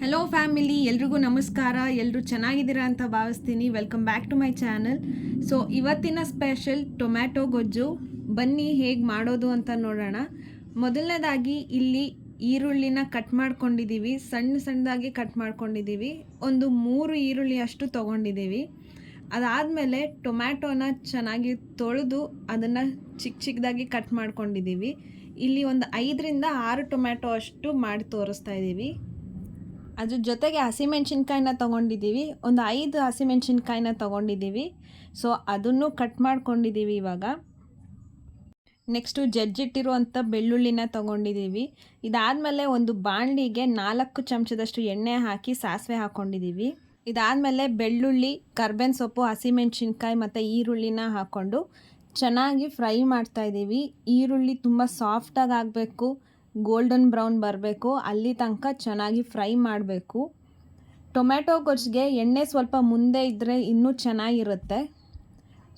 Hello family ಎಲ್ರಿಗೂ ನಮಸ್ಕಾರ. ಎಲ್ಲರೂ ಚೆನ್ನಾಗಿದ್ದೀರಾ ಅಂತ ಭಾವಿಸ್ತೀನಿ. Welcome back to my channel so ಇವತ್ತಿನ ಸ್ಪೆಷಲ್ ಟೊಮ್ಯಾಟೊ ಗೊಜ್ಜು. ಬನ್ನಿ ಹೇಗೆ ಮಾಡೋದು ಅಂತ ನೋಡೋಣ. ಮೊದಲನೇದಾಗಿ ಇಲ್ಲಿ ಈರುಳ್ಳಿನ ಕಟ್ ಮಾಡ್ಕೊಂಡಿದ್ದೀವಿ. ಸಣ್ಣ ಸಣ್ಣದಾಗಿ ಕಟ್ ಮಾಡ್ಕೊಂಡಿದ್ದೀವಿ. ಒಂದು ಮೂರು ಈರುಳ್ಳಿ ಅಷ್ಟು ತೊಗೊಂಡಿದ್ದೀವಿ. ಅದಾದಮೇಲೆ ಟೊಮ್ಯಾಟೋನ ಚೆನ್ನಾಗಿ ತೊಳೆದು ಅದನ್ನು ಚಿಕ್ಕ ಚಿಕ್ಕದಾಗಿ ಕಟ್ ಮಾಡ್ಕೊಂಡಿದ್ದೀವಿ. ಇಲ್ಲಿ ಒಂದು ಐದರಿಂದ ಆರು ಟೊಮ್ಯಾಟೊ ಅಷ್ಟು ಮಾಡಿ ತೋರಿಸ್ತಾ ಇದ್ದೀವಿ. ಅದ್ರ ಜೊತೆಗೆ ಹಸಿಮೆಣ್ಸಿನ್ಕಾಯಿನ ತೊಗೊಂಡಿದ್ದೀವಿ. ಒಂದು ಐದು ಹಸಿಮೆಣ್ಸಿನ್ಕಾಯಿನ ತೊಗೊಂಡಿದ್ದೀವಿ. ಸೊ ಅದನ್ನು ಕಟ್ ಮಾಡ್ಕೊಂಡಿದ್ದೀವಿ ಇವಾಗ. ನೆಕ್ಸ್ಟು ಜಜ್ಜಿಟ್ಟಿರುವಂಥ ಬೆಳ್ಳುಳ್ಳಿನ ತೊಗೊಂಡಿದ್ದೀವಿ. ಇದಾದಮೇಲೆ ಒಂದು ಬಾಣಲಿಗೆ ನಾಲ್ಕು ಚಮಚದಷ್ಟು ಎಣ್ಣೆ ಹಾಕಿ ಸಾಸಿವೆ ಹಾಕ್ಕೊಂಡಿದ್ದೀವಿ ಇದಾದಮೇಲೆ ಬೆಳ್ಳುಳ್ಳಿ ಕರ್ಬೇನ್ ಸೊಪ್ಪು, ಹಸಿಮೆಣ್ಸಿನ್ಕಾಯಿ ಮತ್ತು ಈರುಳ್ಳಿನ ಹಾಕ್ಕೊಂಡು ಚೆನ್ನಾಗಿ ಫ್ರೈ ಮಾಡ್ತಾ ಇದ್ದೀವಿ. ಈರುಳ್ಳಿ ತುಂಬ ಸಾಫ್ಟಾಗಿ ಆಗಬೇಕು. ಗೋಲ್ಡನ್ ಬ್ರೌನ್ ಬರಬೇಕು, ಅಲ್ಲಿ ತನಕ ಚೆನ್ನಾಗಿ ಫ್ರೈ ಮಾಡಬೇಕು. ಟೊಮ್ಯಾಟೊ ಗೊಜ್ಜಿಗೆ ಎಣ್ಣೆ ಸ್ವಲ್ಪ ಮುಂದೆ ಇದ್ದರೆ ಇನ್ನೂ ಚೆನ್ನಾಗಿರುತ್ತೆ.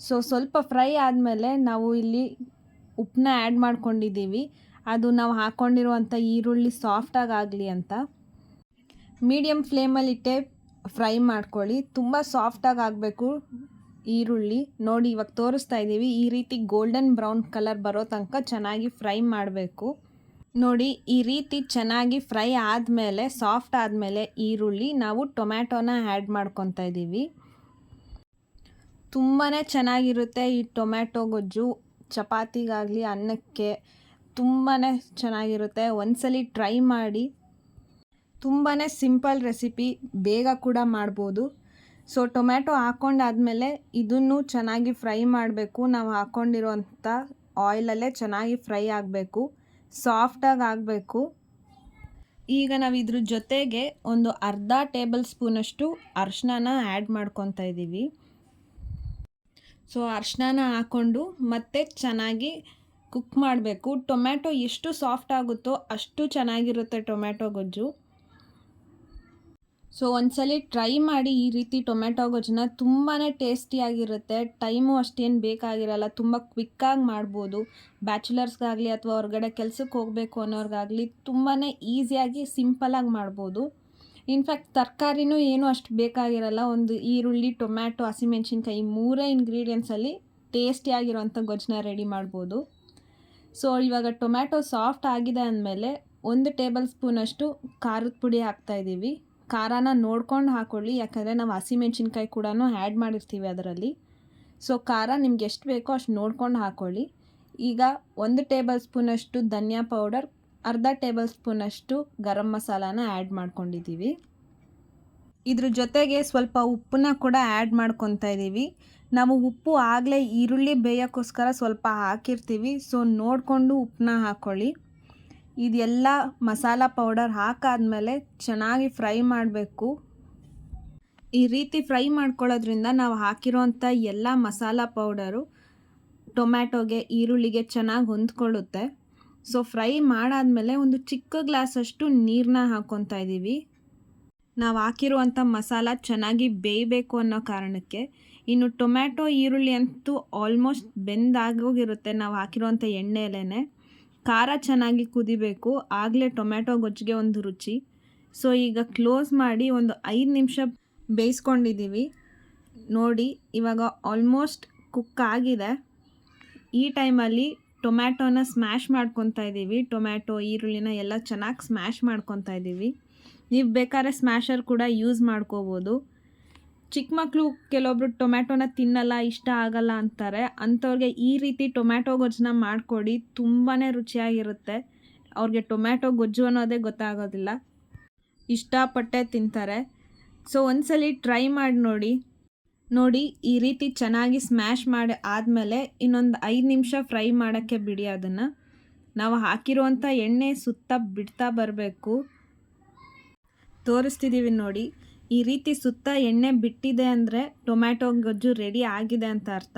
ಸೊ ಸ್ವಲ್ಪ ಫ್ರೈ ಆದಮೇಲೆ ನಾವು ಇಲ್ಲಿ ಉಪ್ಪನ್ನ ಆ್ಯಡ್ ಮಾಡ್ಕೊಂಡಿದ್ದೀವಿ. ಅದು ನಾವು ಹಾಕ್ಕೊಂಡಿರುವಂಥ ಈರುಳ್ಳಿ ಸಾಫ್ಟಾಗಿ ಆಗಲಿ ಅಂತ. ಮೀಡಿಯಮ್ ಫ್ಲೇಮಲ್ಲಿಟ್ಟೆ ಫ್ರೈ ಮಾಡ್ಕೊಳ್ಳಿ. ತುಂಬ ಸಾಫ್ಟಾಗಿ ಆಗಬೇಕು ಈರುಳ್ಳಿ. ನೋಡಿ, ಇವಾಗ ತೋರಿಸ್ತಾ ಇದ್ದೀವಿ, ಈ ರೀತಿ ಗೋಲ್ಡನ್ ಬ್ರೌನ್ ಕಲರ್ ಬರೋ ತನಕ ಚೆನ್ನಾಗಿ ಫ್ರೈ ಮಾಡಬೇಕು. ನೋಡಿ, ಈ ರೀತಿ ಚೆನ್ನಾಗಿ ಫ್ರೈ ಆದಮೇಲೆ, ಸಾಫ್ಟ್ ಆದಮೇಲೆ ಈರುಳ್ಳಿ ನಾವು ಟೊಮ್ಯಾಟೋನ ಆ್ಯಡ್ ಮಾಡ್ಕೊತಾ ಇದ್ದೀವಿ. ತುಂಬಾ ಚೆನ್ನಾಗಿರುತ್ತೆ ಈ ಟೊಮ್ಯಾಟೊ ಗೊಜ್ಜು. ಚಪಾತಿಗಾಗಲಿ, ಅನ್ನಕ್ಕೆ ತುಂಬಾ ಚೆನ್ನಾಗಿರುತ್ತೆ. ಒಂದ್ಸಲಿ ಟ್ರೈ ಮಾಡಿ. ತುಂಬಾ ಸಿಂಪಲ್ ರೆಸಿಪಿ, ಬೇಗ ಕೂಡ ಮಾಡ್ಬೋದು. ಸೊ, ಟೊಮ್ಯಾಟೊ ಹಾಕ್ಕೊಂಡಾದ್ಮೇಲೆ ಇದನ್ನು ಚೆನ್ನಾಗಿ ಫ್ರೈ ಮಾಡಬೇಕು. ನಾವು ಹಾಕ್ಕೊಂಡಿರೋಂಥ ಆಯಿಲಲ್ಲೇ ಚೆನ್ನಾಗಿ ಫ್ರೈ ಆಗಬೇಕು. ಸಾಫ್ಟಾಗಿ ಆಗಬೇಕು. ಈಗ ನಾವು ಇದ್ರ ಜೊತೆಗೆ ಒಂದು ಅರ್ಧ ಟೇಬಲ್ ಸ್ಪೂನಷ್ಟು ಅರ್ಶಿನ ಆ್ಯಡ್ ಮಾಡ್ಕೊತಾ ಇದ್ದೀವಿ ಸೊ ಅರ್ಶಿಣನ ಹಾಕ್ಕೊಂಡು ಮತ್ತೆ ಚೆನ್ನಾಗಿ ಕುಕ್ ಮಾಡಬೇಕು. ಟೊಮ್ಯಾಟೊ ಎಷ್ಟು ಸಾಫ್ಟ್ ಆಗುತ್ತೋ ಅಷ್ಟು ಚೆನ್ನಾಗಿರುತ್ತೆ ಟೊಮ್ಯಾಟೊ ಗೊಜ್ಜು. ಸೊ ಒಂದ್ಸಲ ಟ್ರೈ ಮಾಡಿ ಈ ರೀತಿ ಟೊಮೆಟೊ ಗೊಜ್ಜನ್ನ ತುಂಬಾ ಟೇಸ್ಟಿಯಾಗಿರುತ್ತೆ ಟೈಮು ಅಷ್ಟೇನು ಬೇಕಾಗಿರಲ್ಲ. ತುಂಬ ಕ್ವಿಕ್ಕಾಗಿ ಮಾಡ್ಬೋದು. ಬ್ಯಾಚುಲರ್ಸ್ಗಾಗಲಿ ಅಥವಾ ಹೊರಗಡೆ ಕೆಲಸಕ್ಕೆ ಹೋಗಬೇಕು ಅನ್ನೋರ್ಗಾಗಲಿ ತುಂಬಾ ಈಸಿಯಾಗಿ ಸಿಂಪಲಾಗಿ ಮಾಡ್ಬೋದು. ಇನ್ಫ್ಯಾಕ್ಟ್ ತರಕಾರಿನೂ ಏನೂ ಅಷ್ಟು ಬೇಕಾಗಿರಲ್ಲ. ಒಂದು ಈರುಳ್ಳಿ, ಟೊಮ್ಯಾಟೊ, ಹಸಿಮೆಣ್ಸಿನ್ಕಾಯಿ ಮೂರೇ ಇಂಗ್ರೀಡಿಯೆಂಟ್ಸಲ್ಲಿ ಟೇಸ್ಟಿಯಾಗಿರೋವಂಥ ಗೊಜ್ಜನ್ನ ರೆಡಿ ಮಾಡ್ಬೋದು. ಸೊ ಇವಾಗ ಟೊಮ್ಯಾಟೊ ಸಾಫ್ಟ್ ಆಗಿದೆ ಅಂದಮೇಲೆ ಒಂದು ಟೇಬಲ್ ಸ್ಪೂನಷ್ಟು ಖಾರದ ಪುಡಿ ಹಾಕ್ತಾಯಿದ್ದೀವಿ ಖಾರನ ನೋಡ್ಕೊಂಡು ಹಾಕ್ಕೊಳ್ಳಿ ಯಾಕಂದರೆ ನಾವು ಹಸಿಮೆಣ್ಸಿನ್ಕಾಯಿ ಕೂಡ ಆ್ಯಡ್ ಮಾಡಿರ್ತೀವಿ ಅದರಲ್ಲಿ. ಸೊ ಖಾರ ನಿಮ್ಗೆ ಎಷ್ಟು ಬೇಕೋ ಅಷ್ಟು ನೋಡ್ಕೊಂಡು ಹಾಕ್ಕೊಳ್ಳಿ ಈಗ ಒಂದು ಟೇಬಲ್ ಸ್ಪೂನಷ್ಟು ಧನಿಯಾ ಪೌಡರ್, ಅರ್ಧ ಟೇಬಲ್ ಸ್ಪೂನಷ್ಟು ಗರಂ ಮಸಾಲಾನ ಆ್ಯಡ್ ಮಾಡ್ಕೊಂಡಿದ್ದೀವಿ ಇದ್ರ ಜೊತೆಗೆ ಸ್ವಲ್ಪ ಉಪ್ಪನ್ನ ಕೂಡ ಆ್ಯಡ್ ಮಾಡ್ಕೊತಾ ಇದ್ದೀವಿ ನಾವು ಉಪ್ಪು ಆಗಲೇ ಈರುಳ್ಳಿ ಬೇಯೋಕ್ಕೋಸ್ಕರ ಸ್ವಲ್ಪ ಹಾಕಿರ್ತೀವಿ. ಸೊ ನೋಡಿಕೊಂಡು ಉಪ್ಪನ್ನ ಹಾಕ್ಕೊಳ್ಳಿ ಇದೆಲ್ಲ ಮಸಾಲ ಪೌಡರ್ ಹಾಕಾದ್ಮೇಲೆ ಚೆನ್ನಾಗಿ ಫ್ರೈ ಮಾಡಬೇಕು. ಈ ರೀತಿ ಫ್ರೈ ಮಾಡ್ಕೊಳ್ಳೋದ್ರಿಂದ ನಾವು ಹಾಕಿರೋಂಥ ಎಲ್ಲ ಮಸಾಲ ಪೌಡರು ಟೊಮ್ಯಾಟೊಗೆ, ಈರುಳ್ಳಿಗೆ ಚೆನ್ನಾಗಿ ಹೊಂದ್ಕೊಳ್ಳುತ್ತೆ. ಸೊ, ಫ್ರೈ ಮಾಡಾದಮೇಲೆ ಒಂದು ಚಿಕ್ಕ ಗ್ಲಾಸಷ್ಟು ನೀರನ್ನ ಹಾಕ್ಕೊತಾ ಇದ್ದೀವಿ. ನಾವು ಹಾಕಿರುವಂಥ ಮಸಾಲ ಚೆನ್ನಾಗಿ ಬೇಯಬೇಕು ಅನ್ನೋ ಕಾರಣಕ್ಕೆ ಇನ್ನು ಟೊಮ್ಯಾಟೊ, ಈರುಳ್ಳಿ ಅಂತೂ ಆಲ್ಮೋಸ್ಟ್ ಬೆಂದಾಗೋಗಿರುತ್ತೆ. ನಾವು ಹಾಕಿರುವಂಥ ಎಣ್ಣೆಲೇ ಖಾರ ಚೆನ್ನಾಗಿ ಕುದಿಬೇಕು, ಆಗಲೇ ಟೊಮ್ಯಾಟೊ ಗೊಜ್ಜಿಗೆ ಒಂದು ರುಚಿ. ಸೊ ಈಗ ಕ್ಲೋಸ್ ಮಾಡಿ ಒಂದು ಐದು ನಿಮಿಷ ಬೇಯಿಸ್ಕೊಂಡಿದ್ದೀವಿ ನೋಡಿ, ಇವಾಗ ಆಲ್ಮೋಸ್ಟ್ ಕುಕ್ ಆಗಿದೆ. ಈ ಟೈಮಲ್ಲಿ ಟೊಮ್ಯಾಟೋನ ಸ್ಮ್ಯಾಶ್ ಮಾಡ್ಕೊತಾ ಇದ್ದೀವಿ ಟೊಮ್ಯಾಟೊ, ಈರುಳ್ಳಿನ ಎಲ್ಲ ಚೆನ್ನಾಗಿ ಸ್ಮ್ಯಾಶ್ ಮಾಡ್ಕೊತಾ ಇದ್ದೀವಿ ನೀವು ಬೇಕಾದ್ರೆ ಸ್ಮ್ಯಾಶರ್ ಕೂಡ ಯೂಸ್ ಮಾಡ್ಕೋಬೋದು. ಚಿಕ್ಕ ಮಕ್ಕಳು ಕೆಲವೊಬ್ರು ಟೊಮ್ಯಾಟೊನ ತಿನ್ನಲ್ಲ, ಇಷ್ಟ ಆಗಲ್ಲ ಅಂತಾರೆ. ಅಂಥವ್ರಿಗೆ ಈ ರೀತಿ ಟೊಮ್ಯಾಟೊ ಗೊಜ್ಜನ್ನ ಮಾಡಿಕೊಡಿ ತುಂಬಾ ರುಚಿಯಾಗಿರುತ್ತೆ. ಅವ್ರಿಗೆ ಟೊಮ್ಯಾಟೊ ಗೊಜ್ಜು ಅನ್ನೋದೇ ಗೊತ್ತಾಗೋದಿಲ್ಲ. ಇಷ್ಟಪಟ್ಟೆ ತಿಂತಾರೆ. ಸೊ, ಒಂದ್ಸಲಿ ಟ್ರೈ ಮಾಡಿ ನೋಡಿ. ನೋಡಿ, ಈ ರೀತಿ ಚೆನ್ನಾಗಿ ಸ್ಮ್ಯಾಶ್ ಮಾಡಿ ಆದಮೇಲೆ ಇನ್ನೊಂದು ಐದು ನಿಮಿಷ ಫ್ರೈ ಮಾಡೋಕ್ಕೆ ಬಿಡಿ ಅದನ್ನು. ನಾವು ಹಾಕಿರುವಂಥ ಎಣ್ಣೆ ಸುತ್ತ ಬಿಡ್ತಾ ಬರಬೇಕು. ತೋರಿಸ್ತಿದ್ದೀವಿ ನೋಡಿ. ಈ ರೀತಿ ಸುತ್ತ ಎಣ್ಣೆ ಬಿಟ್ಟಿದೆ ಅಂದರೆ ಟೊಮ್ಯಾಟೊ ಗೊಜ್ಜು ರೆಡಿ ಆಗಿದೆ ಅಂತ ಅರ್ಥ.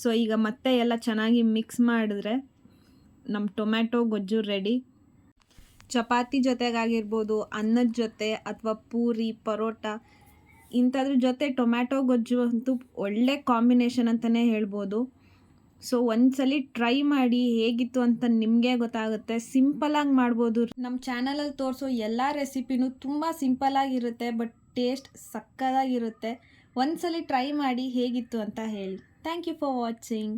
ಸೊ ಈಗ ಮತ್ತೆ ಎಲ್ಲ ಚೆನ್ನಾಗಿ ಮಿಕ್ಸ್ ಮಾಡಿದ್ರೆ ನಮ್ಮ ಟೊಮ್ಯಾಟೊ ಗೊಜ್ಜು ರೆಡಿ ಚಪಾತಿ ಜೊತೆಗಾಗಿರ್ಬೋದು, ಅನ್ನದ ಜೊತೆ ಅಥವಾ ಪೂರಿ, ಪರೋಟ, ಇಂಥದ್ರ ಜೊತೆ ಟೊಮ್ಯಾಟೊ ಗೊಜ್ಜು ಅಂತೂ ಒಳ್ಳೆ ಕಾಂಬಿನೇಷನ್ ಅಂತಲೇ ಹೇಳ್ಬೋದು. ಸೊ ಒಂದ್ಸಲಿ ಟ್ರೈ ಮಾಡಿ ಹೇಗಿತ್ತು ಅಂತ ನಿಮಗೆ ಗೊತ್ತಾಗುತ್ತೆ. ಸಿಂಪಲಾಗಿ ಮಾಡ್ಬೋದು. ನಮ್ಮ ಚಾನಲಲ್ಲಿ ತೋರಿಸೋ ಎಲ್ಲ ರೆಸಿಪಿನೂ ತುಂಬ ಸಿಂಪಲಾಗಿರುತ್ತೆ ಬಟ್ ಟೇಸ್ಟ್ ಸಕ್ಕದಾಗಿರುತ್ತೆ ಒಂದ್ಸಲಿ ಟ್ರೈ ಮಾಡಿ ಹೇಗಿತ್ತು ಅಂತ ಹೇಳಿ. Thank you for watching